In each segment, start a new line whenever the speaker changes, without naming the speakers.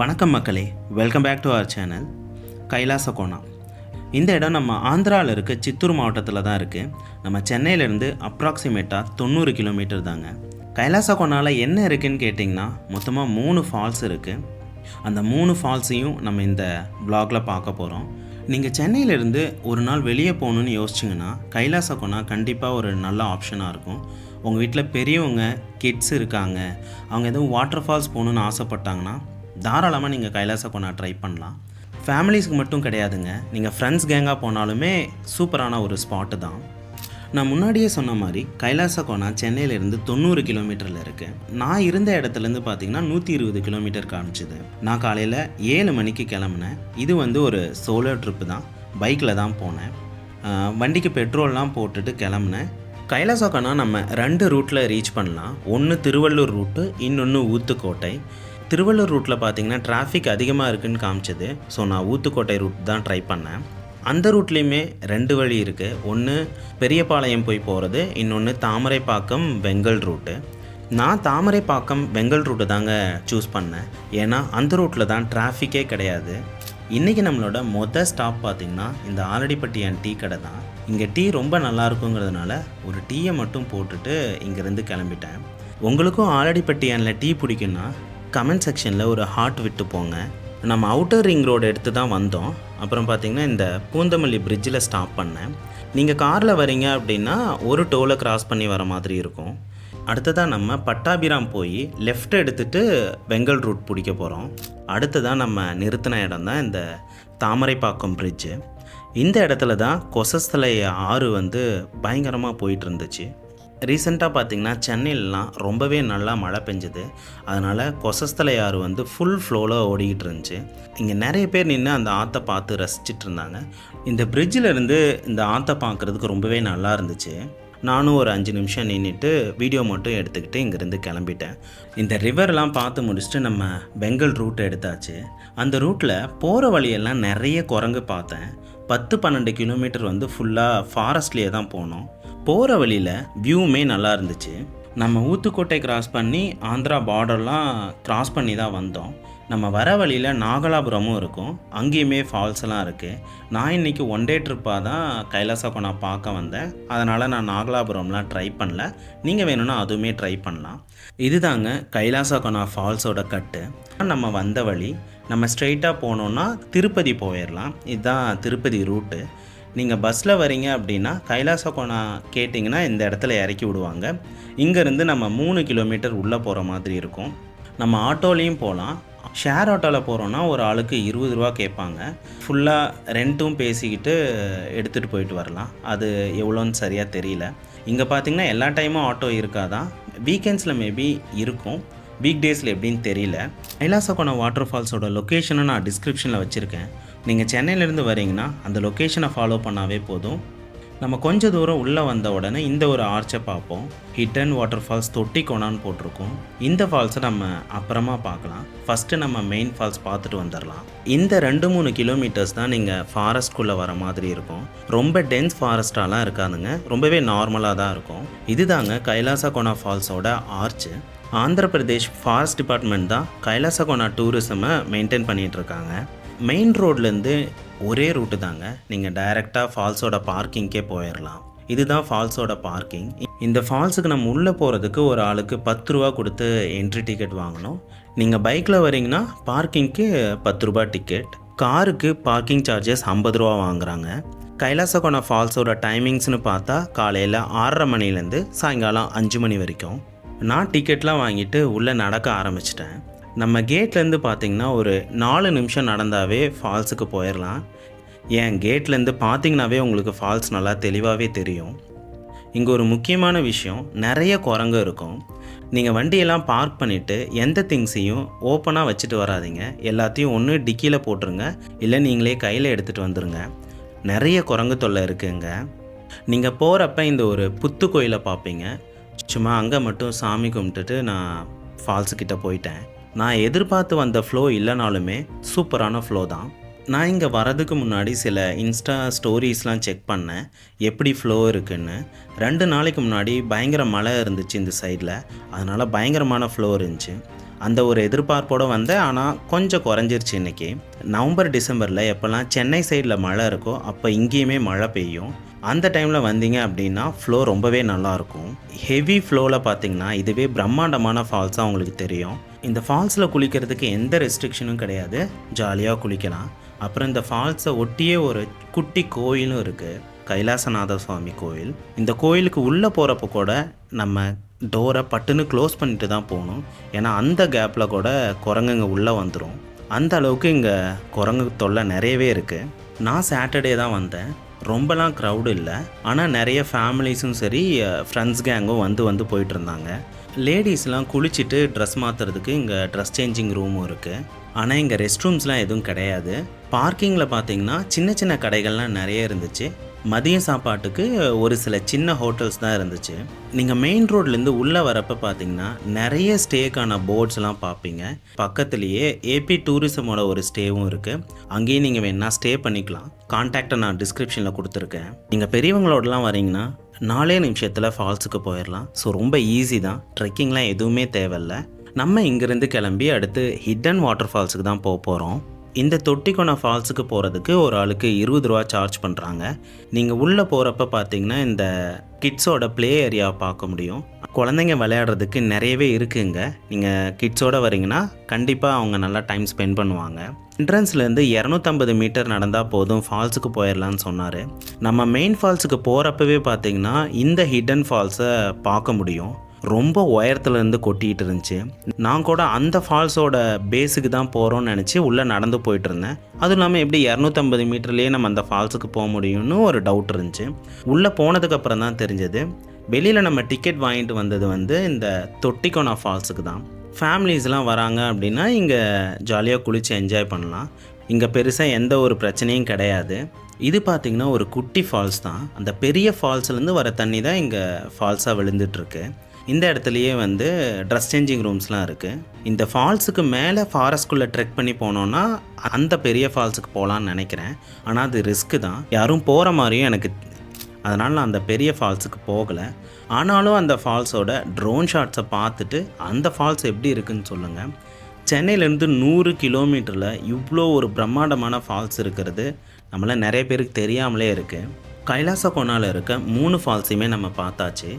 வணக்கம் மக்களே. Welcome back to our channel Kailasa Kona. இந்த இடம் நம்ம ஆந்திராவில் இருக்க சித்தூர் மாவட்டத்தில் தான் இருக்குது நம்ம சென்னையிலேருந்து அப்ராக்சிமேட்டாக தொண்ணூறு கிலோமீட்டர் தாங்க. கைலாச கோணாவில் என்ன இருக்குதுன்னு கேட்டிங்கன்னா மொத்தமாக மூணு ஃபால்ஸ் இருக்குது அந்த மூணு ஃபால்ஸையும் நம்ம இந்த vlogல பார்க்க போகிறோம் நீங்கள் சென்னையிலேருந்து ஒரு நாள் வெளியே போகணுன்னு யோசிச்சிங்கன்னா கைலாச கோணா கண்டிப்பாக ஒரு நல்ல ஆப்ஷனாக இருக்கும். உங்கள் வீட்டில் பெரியவங்க கிட்ஸ் இருக்காங்க. அவங்க எதுவும் வாட்டர் ஃபால்ஸ் போகணுன்னு ஆசைப்பட்டாங்கன்னா தாராளமாக நீங்கள் கைலாச கோணா ட்ரை பண்ணலாம். ஃபேமிலிஸ்க்கு மட்டும் கிடையாதுங்க. நீங்கள் ஃப்ரெண்ட்ஸ் கேங்காக போனாலுமே சூப்பரான ஒரு ஸ்பாட்டு தான். நான் முன்னாடியே சொன்ன மாதிரி கைலாசகோணா சென்னையிலேருந்து தொண்ணூறு கிலோமீட்டரில் இருக்குது நான் இருந்த இடத்துலேருந்து பார்த்தீங்கன்னா நூற்றி இருபது கிலோமீட்டர் காமிச்சுது. நான் காலையில் ஏழு மணிக்கு கிளம்புனேன். இது வந்து ஒரு சோலோ ட்ரிப்பு தான். பைக்கில் தான் போனேன். வண்டிக்கு பெட்ரோல்லாம் போட்டுட்டு கிளம்புனேன். கைலாசகோணா நம்ம ரெண்டு ரூட்டில் ரீச் பண்ணலாம். ஒன்று திருவள்ளூர் ரூட்டு இன்னொன்று ஊத்துக்கோட்டை. திருவள்ளூர் ரூட்டில் பார்த்தீங்கன்னா டிராஃபிக் அதிகமாக இருக்குன்னு காமிச்சது. ஸோ நான் ஊத்துக்கோட்டை ரூட் தான் ட்ரை பண்ணேன். அந்த ரூட்லேயுமே ரெண்டு வழி இருக்குது ஒன்று பெரியபாளையம் போய் போகிறது இன்னொன்று தாமரைப்பாக்கம் வெங்கல் ரூட்டு நான் தாமரைப்பாக்கம் வெங்கல் ரூட்டு தாங்க சூஸ் பண்ணேன். ஏன்னா அந்த ரூட்டில் தான் டிராஃபிக்கே கிடையாது. இன்றைக்கி நம்மளோட மொதல் ஸ்டாப் பார்த்திங்கன்னா இந்த ஆலடிப்பட்டியான் டீ கடை தான். இங்கே டீ ரொம்ப நல்லா இருக்குங்கிறதுனால ஒரு டீயை மட்டும் போட்டுட்டு இங்கேருந்து கிளம்பிட்டேன். உங்களுக்கும் ஆலடிப்பட்டியானில் டீ பிடிக்குன்னா கமெண்ட் செக்ஷனில் ஒரு ஹார்ட் விட்டு போங்க. நம்ம அவுட்டர் ரிங் ரோடு எடுத்து தான் வந்தோம். அப்புறம் பார்த்திங்கன்னா இந்த பூந்தமல்லி பிரிட்ஜில் ஸ்டாப் பண்ணேன். நீங்கள் காரில் வரீங்க அப்படின்னா ஒரு டோலை கிராஸ் பண்ணி வர மாதிரி இருக்கும். அடுத்ததாக நம்ம பட்டாபிராம் போய் லெஃப்ட் எடுத்துட்டு வெங்கல் ரூட் பிடிக்க போகிறோம் அடுத்ததாக நம்ம நிறுத்தின இடம் தான் இந்த தாமரைப்பாக்கம் பிரிட்ஜு இந்த இடத்துல தான் கொசஸ்தலை ஆறு வந்து பயங்கரமாக போயிட்டு இருந்துச்சு. ரீசெண்டாக பார்த்திங்கன்னா சென்னையிலலாம் ரொம்பவே நல்லா மழை பெஞ்சுது. அதனால் கொசஸ்தலை ஆறு வந்து ஃபுல் ஃப்ளோவில் ஓடிக்கிட்டு இருந்துச்சு இங்கே நிறைய பேர் நின்று அந்த ஆற்றை பார்த்து ரசிச்சிட்டு இருந்தாங்க இந்த பிரிட்ஜில் இருந்து இந்த ஆற்றை பார்க்குறதுக்கு ரொம்பவே நல்லா இருந்துச்சு. நானும் ஒரு அஞ்சு நிமிஷம் நின்றுட்டு வீடியோ மட்டும் எடுத்துக்கிட்டு இங்கேருந்து கிளம்பிட்டேன். இந்த ரிவர்லாம் பார்த்து முடிச்சுட்டு நம்ம பெங்கல் ரூட் எடுத்தாச்சு. அந்த ரூட்டில் போகிற வழியெல்லாம் நிறைய குரங்கு பார்த்தேன். பத்து பன்னெண்டு கிலோமீட்டர் வந்து ஃபுல்லாக ஃபாரஸ்ட்லேயே தான் போனோம். போகிற வழியில் வியூவுமே நல்லா இருந்துச்சு. நம்ம ஊத்துக்கோட்டை கிராஸ் பண்ணி ஆந்திரா பார்டர்லாம் கிராஸ் பண்ணி தான் வந்தோம். நம்ம வர வழியில் நாகலாபுரமும் இருக்கும். அங்கேயுமே ஃபால்ஸ்லாம் இருக்குது நான் இன்றைக்கி ஒன் டே ட்ரிப்பாக தான் கைலாச கோணா பார்க்க வந்தேன். அதனால் நான் நாகலாபுரம்லாம் ட்ரை பண்ணல. நீங்கள் வேணும்னா அதுவுமே ட்ரை பண்ணலாம். இதுதாங்க கைலாசகோணா ஃபால்ஸோட கட்டு. நம்ம வந்த வழி நம்ம ஸ்ட்ரெயிட்டாக போனோன்னா திருப்பதி போயிடலாம் இதுதான் திருப்பதி ரூட்டு நீங்கள் பஸ்ஸில் வரீங்க அப்படின்னா கைலாச கோணா கேட்டிங்கன்னா இந்த இடத்துல இறக்கி விடுவாங்க. இங்கேருந்து நம்ம மூணு கிலோமீட்டர் உள்ளே போகிற மாதிரி இருக்கும். நம்ம ஆட்டோலேயும் போகலாம் ஷேர் ஆட்டோவில் போகிறோன்னா ஒரு ஆளுக்கு இருபது ரூபா கேட்பாங்க. ஃபுல்லாக ரெண்ட்டும் பேசிக்கிட்டு எடுத்துகிட்டு போயிட்டு வரலாம். அது எவ்வளோன்னு சரியாக தெரியல. இங்கே பார்த்தீங்கன்னா எல்லா டைமும் ஆட்டோ இருக்காதான். வீக்கெண்ட்ஸில் மேபி இருக்கும். வீக் டேஸில் எப்படின்னு தெரியல. கைலாசகோணம் வாட்டர் ஃபால்ஸோட லொக்கேஷனை நான் டிஸ்கிரிப்ஷனில் வச்சுருக்கேன். நீங்கள் சென்னையிலேருந்து வரீங்கன்னா அந்த லொக்கேஷனை ஃபாலோ பண்ணாவே போதும். நம்ம கொஞ்ச தூரம் உள்ளே வந்த உடனே இந்த ஒரு ஆர்ச்சை பார்ப்போம். ஹிட்டன் வாட்டர் ஃபால்ஸ் தொட்டி கொணான்னு போட்டிருக்கோம். இந்த ஃபால்ஸை நம்ம அப்புறமா பார்க்கலாம். ஃபஸ்ட்டு நம்ம மெயின் ஃபால்ஸ் பார்த்துட்டு வந்துடலாம். இந்த ரெண்டு மூணு கிலோமீட்டர்ஸ் தான் நீங்கள் ஃபாரஸ்ட்குள்ளே வர மாதிரி இருக்கும். ரொம்ப டென்ஸ் ஃபாரஸ்டாலாம் இருக்காதுங்க. ரொம்பவே நார்மலாக தான் இருக்கும். இதுதாங்க Kailasakona ஃபால்ஸோட arch Andhra Pradesh forest department தான் கைலாசகோனா டூரிசமை மெயின்டைன் பண்ணிகிட்டு இருக்காங்க. மெயின் ரோட்லேருந்து ஒரே ரூட்டு தாங்க. நீங்கள் டைரெக்டாக ஃபால்ஸோட பார்க்கிங்க்கே போயிடலாம் இதுதான் ஃபால்ஸோட பார்க்கிங் இந்த ஃபால்ஸுக்கு நம்ம உள்ளே போகிறதுக்கு ஒரு ஆளுக்கு பத்து ரூபா கொடுத்து என்ட்ரி டிக்கெட் வாங்கணும். நீங்கள் பைக்கில் வரீங்கன்னா பார்க்கிங்க்கு பத்து ரூபா டிக்கெட் காருக்கு பார்க்கிங் சார்ஜஸ் ஐம்பது ரூபா வாங்குகிறாங்க கைலாசகோண ஃபால்ஸோட டைமிங்ஸ்னு பார்த்தா காலையில் ஆறரை மணிலேருந்து சாயங்காலம் அஞ்சு மணி வரைக்கும். நான் டிக்கெட்லாம் வாங்கிட்டு உள்ளே நடக்க ஆரம்பிச்சிட்டேன். நம்ம கேட்லேருந்து பார்த்தீங்கன்னா ஒரு நாலு நிமிஷம் நடந்தாவே ஃபால்ஸுக்கு போயிடலாம் ஏன் கேட்லேருந்து பார்த்திங்கனாவே உங்களுக்கு ஃபால்ஸ் நல்லா தெளிவாகவே தெரியும். இங்கே ஒரு முக்கியமான விஷயம் நிறைய குரங்கு இருக்கும். நீங்கள் வண்டியெல்லாம் பார்க் பண்ணிவிட்டு எந்த திங்ஸையும் ஓப்பனாக வச்சுட்டு வராதீங்க. எல்லாத்தையும் ஒன்று டிக்கியில் போட்டுருங்க. இல்லை நீங்களே கையில் எடுத்துகிட்டு வந்துடுங்க நிறைய குரங்கு தொல்லை இருக்குங்க. நீங்கள் போகிறப்ப இந்த ஒரு புத்து கோயிலை பார்ப்பீங்க சும்மா அங்கே மட்டும் சாமி கும்பிட்டுட்டு நான் ஃபால்ஸுக்கிட்ட போயிட்டேன். நான் எதிர்பார்த்து வந்த ஃப்ளோ இல்லைனாலுமே சூப்பரான ஃப்ளோ தான். நான் இங்கே வரதுக்கு முன்னாடி சில இன்ஸ்டா ஸ்டோரிஸ்லாம் செக் பண்ணேன். எப்படி ஃப்ளோ இருக்குன்னு. ரெண்டு நாளைக்கு முன்னாடி பயங்கர மழை இருந்துச்சு இந்த சைடில் அதனால் பயங்கரமான ஃப்ளோ இருந்துச்சு. அந்த ஒரு எதிர்பார்ப்போடு வந்தேன். ஆனால் கொஞ்சம் குறைஞ்சிருச்சு இன்றைக்கி நவம்பர் டிசம்பரில் எப்போல்லாம் சென்னை சைடில் மழை இருக்கோ அப்போ இங்கேயுமே மழை பெய்யும். அந்த டைமில் வந்தீங்க அப்படின்னா ஃப்ளோ ரொம்பவே நல்லாயிருக்கும் ஹெவி ஃப்ளோவில் பார்த்தீங்கன்னா இதுவே பிரம்மாண்டமான ஃபால்ஸாக உங்களுக்கு தெரியும். இந்த ஃபால்ஸில் குளிக்கிறதுக்கு எந்த ரெஸ்ட்ரிக்ஷனும் கிடையாது. ஜாலியாக குளிக்கலாம். அப்புறம் இந்த ஃபால்ஸை ஒட்டியே ஒரு குட்டி கோயிலும் இருக்குது கைலாசநாத சுவாமி கோயில். இந்த கோயிலுக்கு உள்ளே போகிறப்ப கூட நம்ம டோரை பட்டுன்னு க்ளோஸ் பண்ணிட்டு தான் போகணும். ஏன்னா அந்த கேப்பில் கூட குரங்குங்க உள்ளே வந்துடும் அந்த அளவுக்கு இங்கே குரங்கு தொல்லை நிறையவே இருக்குது நான் சாட்டர்டே தான் வந்தேன். ரொம்பலாம் க்ரௌடு இல்லை. ஆனால் நிறைய ஃபேமிலிஸும் சரி ஃப்ரெண்ட்ஸ் கேங்கும் வந்து வந்து போயிட்டு இருந்தாங்க. லேடிஸ்லாம் குளிச்சுட்டு ட்ரெஸ் மாற்றுறதுக்கு இங்கே ட்ரெஸ் சேஞ்சிங் ரூமும் இருக்குது ஆனால் இங்கே ரெஸ்ட் ரூம்ஸ்லாம் எதுவும் கிடையாது. பார்க்கிங்கில் பார்த்தீங்கன்னா சின்ன சின்ன கடைகள்லாம் நிறைய இருந்துச்சு. மதிய சாப்பாட்டுக்கு ஒரு சில சின்ன ஹோட்டல்ஸ் தான் இருந்துச்சு. நீங்கள் மெயின் ரோட்லேருந்து உள்ளே வரப்போ பார்த்தீங்கன்னா நிறைய ஸ்டேக்கான போர்ட்ஸ்லாம் பார்ப்பீங்க பக்கத்துலேயே ஏபி டூரிசமோட ஒரு ஸ்டேவும் இருக்குது அங்கேயும் நீங்கள் வேணால் ஸ்டே பண்ணிக்கலாம். கான்டாக்டை நான் டிஸ்கிரிப்ஷனில் கொடுத்துருக்கேன். நீங்கள் பெரியவங்களோடலாம் வரீங்கன்னா நாலே நிமிஷத்தில் ஃபால்ஸுக்கு போயிடலாம் ஸோ ரொம்ப ஈஸி தான். ட்ரெக்கிங்லாம் எதுவுமே தேவையில்ல. நம்ம இங்கேருந்து கிளம்பி அடுத்து ஹிட்டன் வாட்டர் ஃபால்ஸுக்கு தான் போக போகிறோம் இந்த தொட்டிக்கொணா ஃபால்ஸுக்கு போகிறதுக்கு ஒரு ஆளுக்கு இருபது ரூபா சார்ஜ் பண்ணுறாங்க நீங்கள் உள்ளே போகிறப்ப பார்த்தீங்கன்னா இந்த கிட்ஸோட ப்ளே ஏரியா பார்க்க முடியும். குழந்தைங்க விளையாடுறதுக்கு நிறையவே இருக்குங்க. நீங்கள் கிட்ஸோட வரீங்கன்னா கண்டிப்பாக அவங்க நல்லா டைம் ஸ்பெண்ட் பண்ணுவாங்க. என்ட்ரன்ஸ்லேருந்து இரநூத்தம்பது மீட்டர் நடந்தால் போதும் ஃபால்ஸுக்கு போயிடலான்னு சொன்னார். நம்ம மெயின் ஃபால்ஸுக்கு போகிறப்பவே பார்த்தீங்கன்னா இந்த ஹிடன் ஃபால்ஸை பார்க்க முடியும். ரொம்ப உயரத்துலேருந்து கொட்டிகிட்டு இருந்துச்சு. நான் கூட அந்த ஃபால்ஸோட பேஸுக்கு தான் போகிறோம்னு நினச்சி உள்ளே நடந்து போயிட்டு இருந்தேன். அதுவும் இல்லாமல் எப்படி இரநூத்தம்பது மீட்டர்லேயே நம்ம அந்த ஃபால்ஸுக்கு போக முடியும்னு ஒரு டவுட் இருந்துச்சு. உள்ளே போனதுக்கப்புறம் தான் தெரிஞ்சது. வெளியில் நம்ம டிக்கெட் வாங்கிட்டு வந்தது வந்து இந்த தொட்டிக்கோனா ஃபால்ஸுக்கு தான். ஃபேமிலிஸ்லாம் வராங்க அப்படின்னா இங்கே ஜாலியாக குளித்து என்ஜாய் பண்ணலாம். இங்கே பெருசாக எந்த ஒரு பிரச்சனையும் கிடையாது. இது பார்த்திங்கன்னா ஒரு குட்டி ஃபால்ஸ் தான். அந்த பெரிய ஃபால்ஸ்லேருந்து வர தண்ணி தான் இங்கே ஃபால்ஸாக விழுந்துட்டுருக்கு. இந்த இடத்துலையே வந்து ட்ரெஸ் சேஞ்சிங் ரூம்ஸ்லாம் இருக்குது இந்த ஃபால்ஸுக்கு மேலே ஃபாரஸ்ட்குள்ளே ட்ரெக் பண்ணி போனோன்னா அந்த பெரிய ஃபால்ஸுக்கு போகலான்னு நினைக்கிறேன். ஆனால் அது ரிஸ்க்கு தான். யாரும் போகிற மாதிரியும் எனக்கு அதனால் நான் அந்த பெரிய ஃபால்ஸுக்கு போகலை. ஆனாலும் அந்த ஃபால்ஸோட ட்ரோன் ஷாட்ஸை பார்த்துட்டு அந்த ஃபால்ஸ் எப்படி இருக்குன்னு சொல்லுங்கள் சென்னையிலேருந்து நூறு கிலோமீட்டரில் இவ்வளோ ஒரு பிரம்மாண்டமான ஃபால்ஸ் இருக்கிறது. நம்மள நிறைய பேருக்கு தெரியாமலே இருக்குது கைலாச கொண்டால் இருக்க மூணு ஃபால்ஸையுமே நம்ம பார்த்தாச்சு.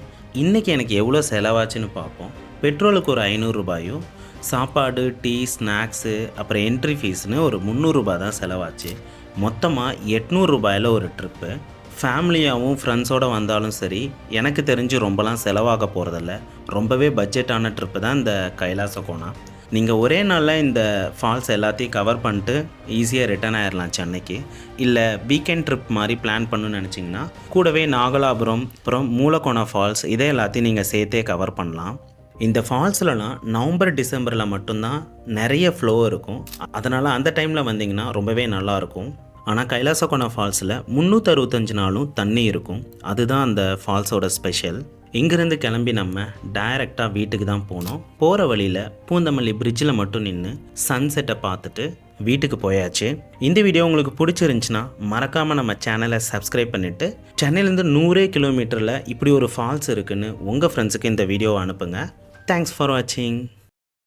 இன்றைக்கி எனக்கு எவ்வளோ செலவாச்சுன்னு பார்ப்போம். பெட்ரோலுக்கு ஒரு ஐநூறுரூபாயும் சாப்பாடு டீ ஸ்நாக்ஸு அப்புறம் என்ட்ரி ஃபீஸ்னு ஒரு முந்நூறுரூபா தான் செலவாச்சு. மொத்தமாக எட்நூறுரூபாயில் ஒரு ட்ரிப்பு ஃபேமிலியாகவும் ஃப்ரெண்ட்ஸோடு வந்தாலும் சரி எனக்கு தெரிஞ்சு ரொம்பலாம் செலவாக போகிறதில்ல ரொம்பவே பட்ஜெட்டான ட்ரிப்பு தான் இந்த கைலாச கோணா நீங்கள் ஒரே நாளில் இந்த ஃபால்ஸ் எல்லாத்தையும் கவர் பண்ணிட்டு ஈஸியாக ரிட்டர்ன் ஆயிடலாம் சென்னைக்கு. இல்லை வீக்கெண்ட் ட்ரிப் மாதிரி பிளான் பண்ணணும்னு நினச்சிங்கன்னா கூடவே நாகலாபுரம் அப்புறம் மூலக்கோணா ஃபால்ஸ் இதை எல்லாத்தையும் நீங்கள் சேர்த்தே கவர் பண்ணலாம். இந்த ஃபால்ஸ்லலாம் நவம்பர் டிசம்பரில் மட்டும்தான் நிறைய ஃப்ளோ இருக்கும். அதனால் அந்த டைமில் வந்தீங்கன்னா ரொம்பவே நல்லாயிருக்கும் ஆனால் கைலாசகோணா ஃபால்ஸில் முந்நூற்றறுபத்தஞ்சு நாளும் தண்ணி இருக்கும். அதுதான் அந்த ஃபால்ஸோட ஸ்பெஷல். இங்கேருந்து கிளம்பி நம்ம டைரெக்டாக வீட்டுக்கு தான் போனோம். போகிற வழியில் பூந்தமல்லி பிரிட்ஜில் மட்டும் நின்று சன்செட்டை பார்த்துட்டு வீட்டுக்கு போயாச்சு. இந்த வீடியோ உங்களுக்கு பிடிச்சிருந்துச்சின்னா மறக்காமல் நம்ம சேனலை சப்ஸ்கிரைப் பண்ணிவிட்டு சென்னையிலேருந்து நூறே கிலோமீட்டரில் இப்படி ஒரு ஃபால்ஸ் இருக்குதுன்னு உங்கள் ஃப்ரெண்ட்ஸுக்கு இந்த வீடியோவை அனுப்புங்க. தேங்க்ஸ் ஃபார் வாட்சிங்